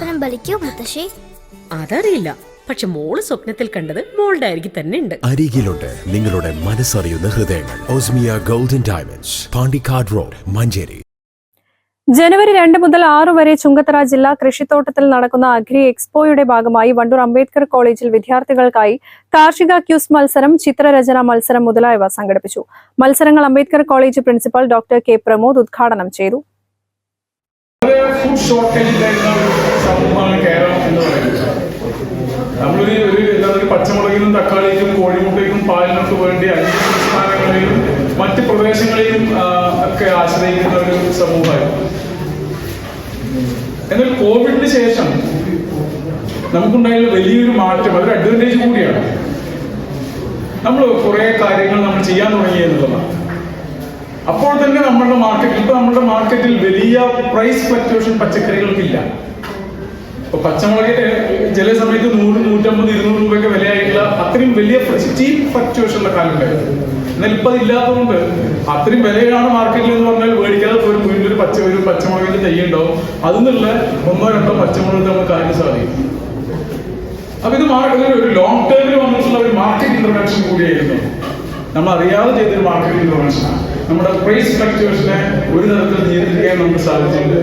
സ്വപ്നം ബലിക്കോ മുത്തശ്ശി? അതറിയില്ല. പക്ഷെ മോൾ സ്വപ്നത്തിൽ കണ്ടത് മോളുടെ അരികിൽ തന്നെ ഉണ്ട്. അരികിലുണ്ട് നിങ്ങളുടെ മനസ്സറിയുന്ന ഹൃദയങ്ങൾ. ഓസ്മിയ golden diamonds Pandikkad road Manjeri. ജനുവരി രണ്ട് മുതൽ ആറ് വരെ ചുങ്കത്തറ ജില്ലാ കൃഷിത്തോട്ടത്തിൽ നടക്കുന്ന അഗ്രി എക്സ്പോയുടെ ഭാഗമായി വണ്ടൂർ അംബേദ്കർ കോളേജിൽ വിദ്യാർത്ഥികൾക്കായി കാർഷിക ക്യൂസ് മത്സരം ചിത്രരചന മത്സരം മുതലായവ സംഘടിപ്പിച്ചു. മത്സരങ്ങൾ Ambedkar college principal doctor K Pramod ഉദ്ഘാടനം ചെയ്തു. പച്ചമുളകിനും തക്കാളിക്കും കോഴിമുട്ടയ്ക്കും പാലിനൊക്കെ വേണ്ടി അന്യ സംസ്ഥാനങ്ങളിലും മറ്റ് പ്രദേശങ്ങളിലും ഒക്കെ ആശ്രയിക്കുന്ന ഒരു സമൂഹമായിരുന്നു. എന്നാൽ കോവിഡിന് ശേഷം നമുക്കുണ്ടായ വലിയൊരു മാറ്റം അതൊരു അഡ്വാന്റേജ് കൂടിയാണ്. നമ്മൾ കുറെ കാര്യങ്ങൾ നമ്മൾ ചെയ്യാൻ തുടങ്ങി എന്നുള്ളതാണ്. അപ്പോൾ തന്നെ നമ്മുടെ മാർക്കറ്റിൽ ഇപ്പൊ നമ്മുടെ മാർക്കറ്റിൽ വലിയ പ്രൈസ് ഫ്ലക്ച്വേഷൻ പച്ചക്കറികൾക്കില്ല. ഇപ്പൊ പച്ചമുളകിന്റെ ചില സമയത്ത് നൂറ് നൂറ്റമ്പത് ഇരുന്നൂറ് രൂപയൊക്കെ വിലയായിട്ടുള്ള അത്രയും വലിയ പ്രസിറ്റീവ് ഫ്ലക്ച്വേഷൻ ഉള്ള കാലം ഉണ്ടായിരുന്നു എന്നാൽ ഇപ്പൊ അതില്ലാത്തതുകൊണ്ട് അത്രയും വിലയാണ് മാർക്കറ്റിൽ എന്ന് പറഞ്ഞാൽ മേടിക്കാതെ ഒരു പച്ച ഒരു പച്ചമുളകിന്റെ തൈ ഉണ്ടാവും. അതിനുള്ള ഒന്നോ രണ്ടോ പച്ചമുളക് നമുക്ക് കാര്യം സാധിക്കും. അപ്പൊ ഇത് മാർക്കറ്റിൽ ഒരു ലോങ് ടേമിൽ വന്നിട്ടുള്ള ഒരു മാർക്കറ്റ് ഇന്റർവെൻഷൻ കൂടിയായിരുന്നു. നമ്മൾ അറിയാതെ ചെയ്തൊരു മാർക്കറ്റ് ഇന്റർവെൻഷനാണ് നമ്മുടെ പ്രൈസ് ഫ്ലക്ച്വേഷനെ ഒരു തരത്തിൽ നിയന്ത്രിക്കാൻ നമുക്ക് സാധിച്ചിട്ടുണ്ട്.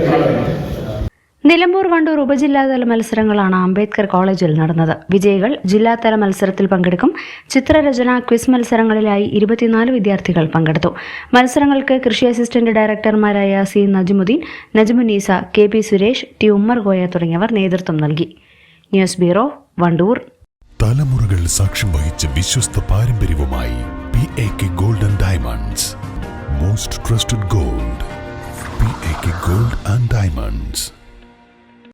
നിലമ്പൂർ വണ്ടൂർ ഉപജില്ലാതല മത്സരങ്ങളാണ് അംബേദ്കർ കോളേജിൽ നടന്നത്. വിജയികൾ ജില്ലാതല മത്സരത്തിൽ പങ്കെടുക്കും. ചിത്രരചന ക്വിസ് മത്സരങ്ങളിലായി ഇരുപത്തിനാല് വിദ്യാർത്ഥികൾ പങ്കെടുത്തു. മത്സരങ്ങൾക്ക് കൃഷി assistant ഡയറക്ടർമാരായ C Najmuddin Najmunnisa K P Suresh T Ummer Goya തുടങ്ങിയവർ നേതൃത്വം നൽകി. News bureau Wandoor. തലമുറകൾ സാക്ഷ്യം വഹിച്ച വിശ്വസ്ത പാരമ്പര്യവുമായി P A K golden diamonds most trusted gold P A K gold and diamonds